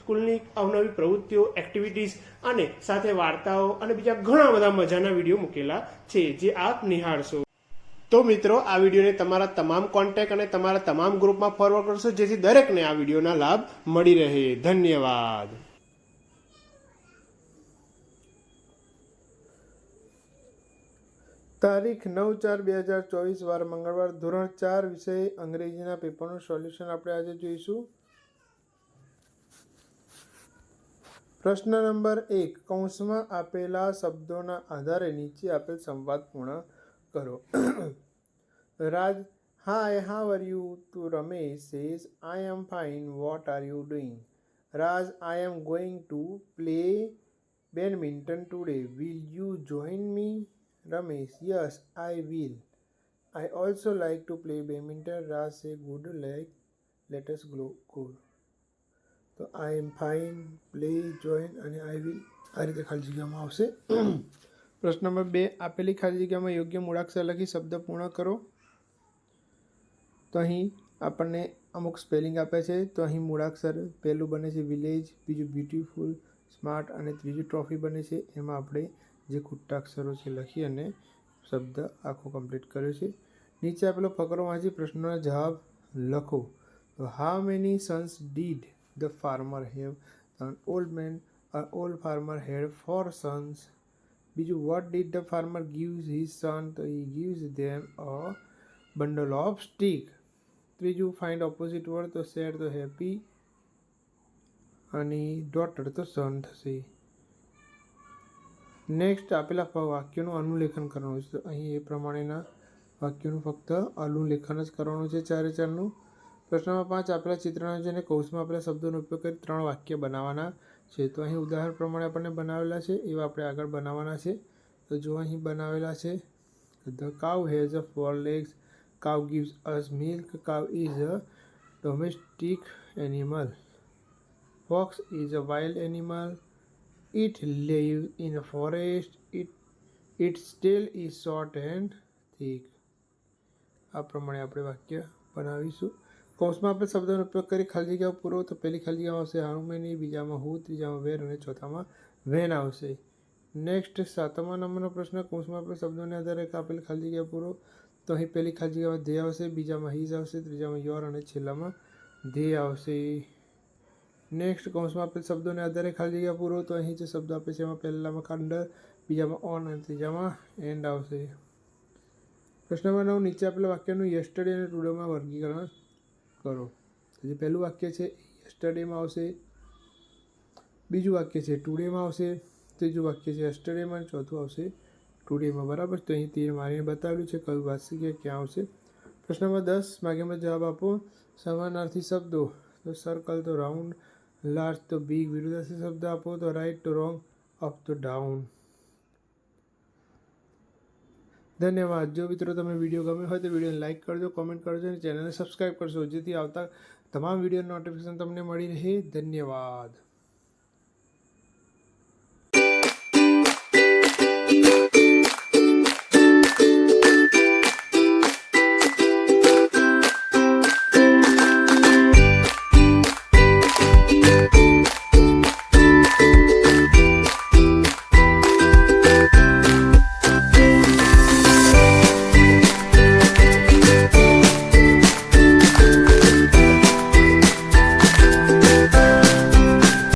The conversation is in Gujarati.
સ્કૂલની અવનવી પ્રવૃત્તિઓ એક્ટિવિટીઝ અને સાથે વાર્તાઓ અને બીજા ઘણા બધા મજાના વીડિયો મૂકેલા છે, જે આપ નિહાળશો. તો મિત્રો, આ વિડીયોને તમારા તમામ કોન્ટેક્ટ અને તમારા તમામ ગ્રુપમાં ફોરવર્ડ કરશો, જેથી દરેકને આ વિડીયોના લાભ મળી રહે. ધન્યવાદ. તારીખ નવ ચાર બે હજાર ચોવીસ, વાર મંગળવાર, ધોરણ ચાર વિષય અંગ્રેજીના પેપરનું સોલ્યુશન આપણે આજે જોઈશું. પ્રશ્ન નંબર એક, કૌંસમાં આપેલા શબ્દોના આધારે નીચે આપેલ સંવાદ પૂર્ણ કરો. Raj hi how are you to Ramesh says I am fine what are you doing Raj I am going to play badminton today will you join me Ramesh yes I will I also like to play badminton Raj say good like let's glow go તો I am fine play join અને આઈ વિલ આ રીતે ખાલી જગ્યામાં આવશે. પ્રશ્ન નંબર બે, આપેલી ખાલી જગ્યામાં યોગ્ય મૂળાક્ષર લખી શબ્દ પૂર્ણ કરો. તો અહીં આપણને અમુક સ્પેલિંગ આપે છે. તો અહીં મૂળાક્ષર પહેલું બને છે વિલેજ બીજું બ્યુટીફુલ સ્માર્ટ અને ત્રીજું ટ્રોફી બને છે. એમાં આપણે જે ખોટા અક્ષરો છે લખી અને શબ્દ આખો કમ્પ્લીટ કર્યો છે. નીચે આપેલો ફકરો વાંચી પ્રશ્નનો જવાબ લખો. તો how many sons did the farmer have an old man an old farmer had four sons બીજું what did the farmer gives his son તો he gives them a bundle of stick ત્રીજું find opposite word તો sad તો happy અને daughter તો son થશે નેક્સ્ટ આપેલા વાક્યોનું અનુલેખન કરવાનું છે અહીં એ પ્રમાણેના વાક્યોનું ફક્ત અનુલેખન જ કરવાનું છે ચારે ચારનું પ્રશ્નમાં પાંચ, આપેલા ચિત્રના જોઈને કૌશમાં આપેલા શબ્દોનો ઉપયોગ કરી ત્રણ વાક્ય બનાવવાના છે. તો અહીં ઉદાહરણ પ્રમાણે આપણને બનાવેલા છે, એવા આપણે આગળ બનાવવાના છે. તો જો અહીં બનાવેલા છે the cow has a four legs cow gives us milk cow is a domestic animal fox is a wild animal it live in a forest it it steel is short and thick આ પ્રમાણે આપણે વાક્ય બનાવીશું. કૌંસમાં આપણે શબ્દોનો ઉપયોગ કરી ખાલી જગ્યાઓ પૂરો તો પહેલી ખાલી જગ્યામાં આવશે હાઉ મેની બીજામાં હું, ત્રીજામાં વેર અને ચોથામાં વેન આવશે. નેક્સ્ટ સાતમા નંબરનો પ્રશ્ન કૌંસમાં આપણે શબ્દોને આધારે આપેલ ખાલી જગ્યા પૂરો તો અહીં પહેલી ખાલી જગ્યામાં ધે આવશે, બીજામાં હીઝ આવશે, ત્રીજામાં યોર અને છેલ્લામાં ધે આવશે. નેક્સ્ટ કૌંસમાં આપેલ શબ્દોને આધારે ખાલી જગ્યા પૂરો તો અહીં જે શબ્દ આપે છે એમાં પહેલામાં અંડર બીજામાં ઓન અને ત્રીજામાં એન્ડ આવશે. પ્રશ્ન નવ, નીચે આપેલા વાક્યનું યસ્ટરડે અને ટુડેમાં વર્ગીકરણ. કરો. જે પહેલું વાક્ય છે, યસ્ટરડેમાં આવશે. બીજું વાક્ય છે, ટુડેમાં આવશે. ત્રીજું વાક્ય છે, યસ્ટરડેમાં. ચોથું આવશે, ટુડેમાં. બરાબર? તો અહીં તીર મારીને બતાવેલું છે, કયું વાર્ષિક ક્યાં આવશે. પ્રશ્ન નંબર દસ માગ્યામાં જવાબ આપો, સમાનાર્થી શબ્દો. તો સર્કલ તો રાઉન્ડ લાર્જ તો બિગ વિરુદ્ધાર્થી શબ્દ આપો, તો right to wrong up to down ધન્યવાદ. જો મિત્રો તમે વીડિયો ગમ્યો હોય તો વિડીયોને લાઇક કરજો, કોમેન્ટ કરજો અને ચેનલને સબસ્ક્રાઈબ કરશો જેથી આવતા તમામ વીડિયો નોટિફિકેશન તમને મળી રહે. ધન્યવાદ.